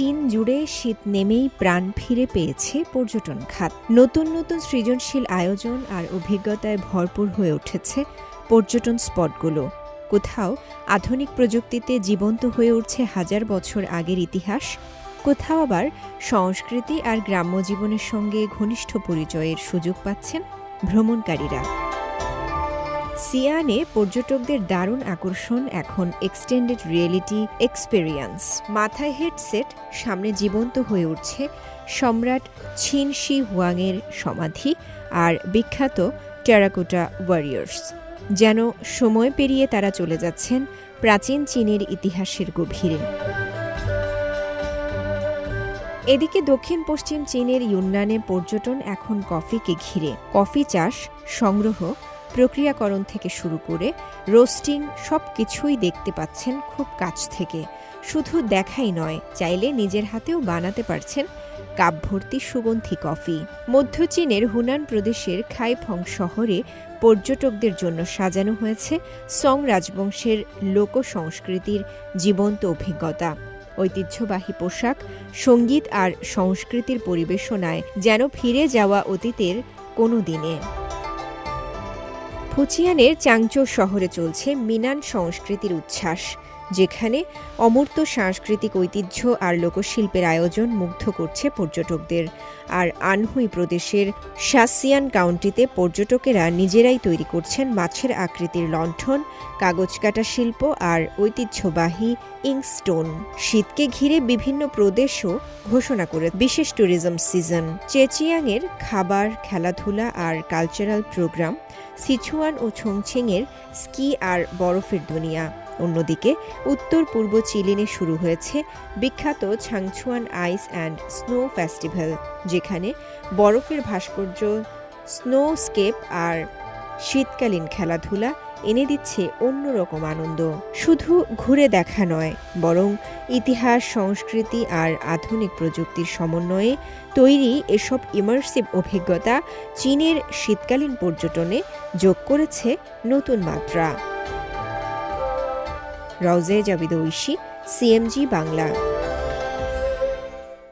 চীন জুড়ে শীত নেমেই প্রাণ ফিরে পেয়েছে পর্যটন খাত। নতুন নতুন সৃজনশীল আয়োজন আর অভিজ্ঞতায় ভরপুর হয়ে উঠেছে পর্যটন স্পটগুলো। কোথাও আধুনিক প্রযুক্তিতে জীবন্ত হয়ে উঠছে হাজার বছর আগের ইতিহাস, কোথাও আবার সংস্কৃতি আর গ্রাম্য জীবনের সঙ্গে ঘনিষ্ঠ পরিচয়ের সুযোগ পাচ্ছেন ভ্রমণকারীরা। সিয়ানে পর্যটকদের দারুণ আকর্ষণ, এখন এক্সটেন্ডেড রিয়েলিটি এক্সপেরিয়েন্স মাথায় হেডসেট সামনে জীবন্ত হয়ে উঠছে সম্রাট ছিনশি হুয়াংয়ের সমাধি আর বিখ্যাত টেরাকোটা ওয়ারিয়ার্স যেন সময় পেরিয়ে তারা চলে যাচ্ছেন প্রাচীন চীনের ইতিহাসের গভীরে। এদিকে দক্ষিণ পশ্চিম চীনের ইউন্নানে পর্যটন এখন কফিকে ঘিরে। কফি চাষ, সংগ্রহ প্রক্রিয়াকরণ থেকে শুরু করে রোস্টিং সব কিছুই দেখতে পাচ্ছেন খুব কাছ থেকে। শুধু দেখাই নয়, চাইলে নিজের হাতেও বানাতে পারছেন কাপ ভর্তি সুগন্ধি কফি। মধ্য চীনের হুনান প্রদেশের খাইফং শহরে পর্যটকদের জন্য সাজানো হয়েছে সং রাজবংশের লোক সংস্কৃতির জীবন্ত অভিজ্ঞতা। ঐতিহ্যবাহী পোশাক, সংগীত আর সংস্কৃতির পরিবেশনায় যেন ফিরে যাওয়া অতীতের কোনো দিনে। ফুচিয়ানের চাংচো শহরে চলছে মিনান সংস্কৃতির উচ্ছ্বাস। যেখানে অমূর্ত সাংস্কৃতিক ঐতিহ্য আর লোকশিল্পের আয়োজন মুগ্ধ করছে পর্যটকদের। আর আনহুই প্রদেশের শাসিয়ান কাউন্টিতে পর্যটকেরা নিজেরাই তৈরি করছেন মাছের আকৃতির লণ্ঠন, কাগজ কাটা শিল্প আর ঐতিহ্যবাহী ইংস্টোন। শীতকে ঘিরে বিভিন্ন প্রদেশও ঘোষণা করে বিশেষ ট্যুরিজম সিজন চেচিয়াংয়ের খাবার, খেলাধুলা আর কালচারাল প্রোগ্রাম সিচুয়ান ও ছংছিংয়ের স্কি আর বরফের দুনিয়া। অন্যদিকে উত্তর পূর্ব চিলিনে শুরু হয়েছে বিখ্যাত Changchun ice and snow festival, যেখানে বরফের ভাস্কর্য, স্নোস্কেপ আর শীতকালীন খেলাধুলা এনে দিচ্ছে অন্যরকম আনন্দ। শুধু ঘুরে দেখা নয়, বরং ইতিহাস, সংস্কৃতি আর আধুনিক প্রযুক্তির সমন্বয়ে তৈরি এসব ইমার্সিভ অভিজ্ঞতা চীনের শীতকালীন পর্যটনে যোগ করেছে নতুন মাত্রা। রওজে জাবিদ ঐশী সিএমজি বাংলা।